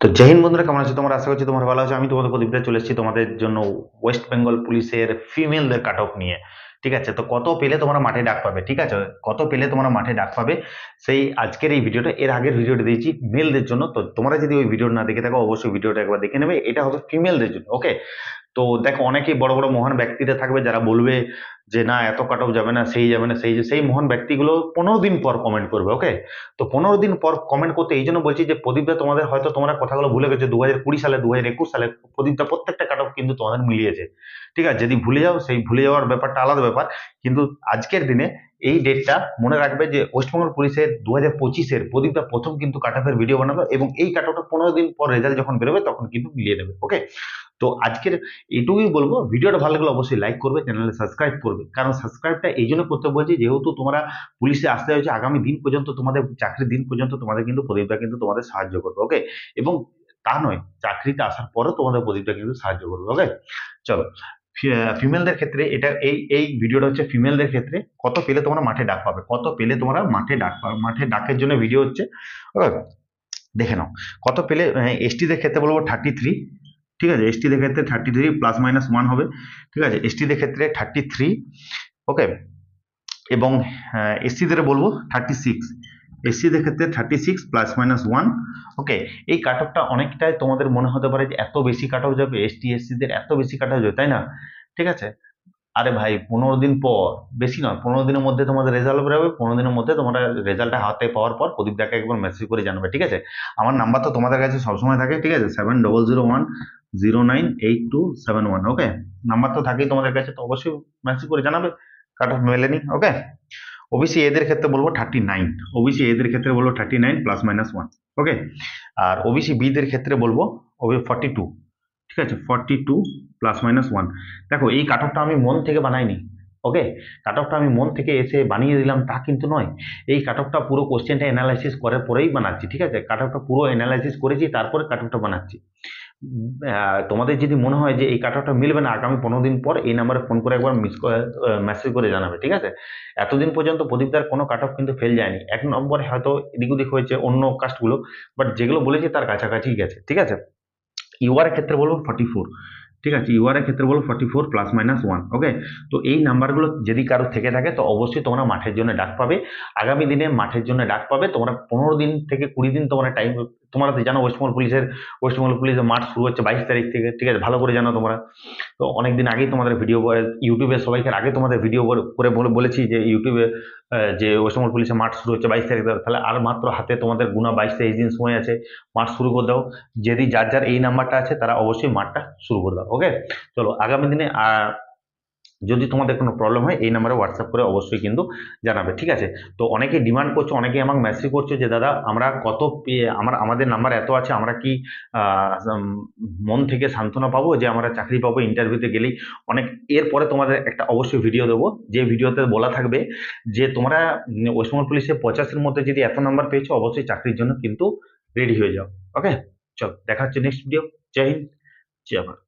তো জয় হিন্দ বন্ধুরা, কেমন আছো? তোমরা আশা করছি তোমার ভালো আছো। আমি তোমাদের প্রদীপটা চলে এসেছি তোমাদের জন্য ওয়েস্ট বেঙ্গল পুলিশের ফিমেলদের কাট অফ নিয়ে, ঠিক আছে? তো কত পেলে তোমরা মাঠে ডাক পাবে, ঠিক আছে? কত পেলে তোমরা মাঠে ডাক পাবে? সেই আজকের এই ভিডিওটা, এর আগের ভিডিওটা দিয়েছি মেলদের জন্য। তো তোমরা যদি ওই ভিডিও না দেখে থাকো, অবশ্যই ভিডিওটা একবার দেখে নেবে। এটা হবে ফিমেলদের জন্য ওকে তো দেখো, অনেকেই বড় বড় মহান ব্যক্তিরা থাকবে যারা বলবে যে না, এত কাট অফ যাবে না, সেই যাবে না, সেই সেই মহান ব্যক্তিগুলো পনেরো দিন পর কমেন্ট করবে ওকে তো পনেরো দিন পর কমেন্ট করতে এই জন্য বলছি যে, প্রদীপদা, তোমাদের হয়তো তোমরা কথাগুলো ভুলে গেছো দু হাজার কুড়ি সালে দু হাজার একুশ সালে প্রদীপদা প্রত্যেকটা কাট অফ কিন্তু তোমাদের মিলিয়েছে, ঠিক আছে? যদি ভুলে যাও, সেই ভুলে যাওয়ার ব্যাপারটা আলাদা ব্যাপার, কিন্তু আজকের দিনে এই ডেটটা মনে রাখবে যে ওয়েস্টবেঙ্গল পুলিশের দু হাজার পঁচিশের প্রদীপটা প্রথম কিন্তু কাট অফের ভিডিও বানাবে এবং এই কাট অফটা পনেরো দিন পর রেজাল্ট যখন বেরোবে, তখন কিন্তু মিলিয়ে দেবে ওকে তো আজকের এটুকুই বলব। ভিডিওটা ভালো লাগলে অবশ্যই লাইক করবে চ্যানেলে সাবস্ক্রাইব করবে। কারণ সাবস্ক্রাইবটা এই জন্য করতে বলছি, যেহেতু তোমরা পুলিশে আসতে হয়েছে, আগামী দিন পর্যন্ত তোমাদের, চাকরির দিন পর্যন্ত তোমাদের কিন্তু প্রদীপটা কিন্তু তোমাদের সাহায্য করবে ওকে এবং তা নয়, চাকরিতে আসার পরেও তোমাদের প্রদীপটা কিন্তু সাহায্য করবে ওকে চলো ফিমেলদের ক্ষেত্রে এটা, এই এই ভিডিওটা হচ্ছে ফিমেলদের ক্ষেত্রে কত পেলে তোমরা মাঠে ডাক পাবে, কত পেলে তোমরা মাঠে ডাক পাবে মাঠে ডাকের জন্য ভিডিও হচ্ছে ওকে দেখে নাও, কত পেলে এসটিদের ক্ষেত্রে বলব থার্টি থ্রি ঠিক আছে এসটিদের ক্ষেত্রে thirty three plus minus one হবে, ঠিক আছে এসটিদের ক্ষেত্রে থার্টি থ্রি ওকে এবং এসসিদের বলব থার্টি সিক্স এসসিদের ক্ষেত্রে thirty six plus minus one okay এই কাট অফটা অনেকটাই তোমাদের মনে হতে পারে যে এত বেশি কাট অফ যাবে এসটি এসসিদের এত বেশি কাট অফ যাবে, তাই না? ঠিক আছে? আরে ভাই, পনেরো দিন পর, বেশি নয়, পনেরো দিনের মধ্যে তোমাদের রেজাল্ট বেরোবে, পনেরো দিনের মধ্যে তোমরা রেজাল্টটা হাতে পাওয়ার পর প্রদীপদাকে একবার মেসেজ করে জানাবে, ঠিক আছে? আমার নাম্বার তো তোমাদের কাছে সবসময় থাকে, ঠিক আছে? Seven double zero one zero nine eight two seven one okay number তো থাকেই তোমাদের কাছে, তো অবশ্যই মেসেজ করে জানাবে কাট অফ মেলেনি ওকে ওবিসি এদের ক্ষেত্রে বলব থার্টি নাইন ওবিসি এদের ক্ষেত্রে বলব thirty nine plus minus one okay আর ওবিসি বিদের ক্ষেত্রে বলব ওবি ফর্টি টু ঠিক আছে? Forty two plus minus one দেখো এই কাট অফটা আমি মন থেকে বানাইনি ওকে কাট অফটা আমি মন থেকে এসে বানিয়ে দিলাম, তা কিন্তু নয়। এই কাট অফটা পুরো কোশ্চেনটা অ্যানালাইসিস করার পরেই বানাচ্ছি, ঠিক আছে? কাট অফটা পুরো অ্যানালাইসিস করেছি, তারপরে কাট অফটা বানাচ্ছি। তোমাদের যদি মনে হয় যে এই কাট অফটা মিলবে না আগামী পনেরো দিন পর, এই নাম্বারে ফোন করে একবার মিস মেসেজ করে জানাবে, ঠিক আছে? এতদিন পর্যন্ত প্রদীপদার কোনো কাট কিন্তু ফেল যায়নি। এক নম্বরে হয়তো এদিক ওদিক হয়েছে অন্য কাস্টগুলো বাট যেগুলো বলেছি তার কাছাকাছি গেছে, ঠিক আছে? ইউআর ক্ষেত্রে বলব ফর্টি ফোর ঠিক আছে? ইউআর এর ক্ষেত্রে বলব forty four plus minus one okay তো এই নাম্বারগুলো যদি কারও থেকে থাকে, তো অবশ্যই তোমরা মাঠের জন্য ডাক পাবে। আগামী দিনে মাঠের জন্য ডাক পাবে। তোমরা পনেরো দিন থেকে কুড়ি দিন তোমরা টাইম তোমরা তো জানো ওয়েস্টবেঙ্গল পুলিশের ওয়েস্টবেঙ্গল পুলিশের মাঠ শুরু হচ্ছে বাইশ তারিখ থেকে, ঠিক আছে? ভালো করে জানো তোমরা। তো অনেক দিন আগেই তোমাদের ভিডিও ইউটিউবে সবাইকে আগে তোমাদের ভিডিও করে বলে, বলেছি যে ইউটিউবে যে ওয়েস্টবেঙ্গল পুলিশের মাঠ শুরু হচ্ছে বাইশ তারিখ তাহলে আর মাত্র হাতে তোমাদের গুণা বাইশ তেইশ দিন সময় আছে মাঠ শুরু করে দাও। যদি যার যার এই নাম্বারটা আছে, তারা অবশ্যই মাঠটা শুরু করে দাও ওকে চলো, আগামী দিনে যদি তোমাদের কোনো প্রবলেম হয়, এই নাম্বারে হোয়াটসঅ্যাপ করে অবশ্যই কিন্তু জানাবে, ঠিক আছে? তো অনেকে ডিমান্ড করছ, অনেকে আমাকে মেসেজ করছ যে, দাদা, আমরা কত আমার, আমাদের নাম্বার এত আছে, আমরা কি মন থেকে সান্ত্বনা পাবো যে, আমরা চাকরি পাবো ইন্টারভিউতে গেলেই? অনেক, এরপরে তোমাদের একটা অবশ্যই ভিডিও দেবো, যে ভিডিওতে বলা থাকবে যে, তোমরা ওয়েস্টবেঙ্গল পুলিশে পঁচাশির মধ্যে যদি এত নাম্বার পেয়েছ, অবশ্যই চাকরির জন্য কিন্তু রেডি হয়ে যাও ওকে চল, দেখা হচ্ছে নেক্সট ভিডিও জয় হিন্দ, জয় ভারত।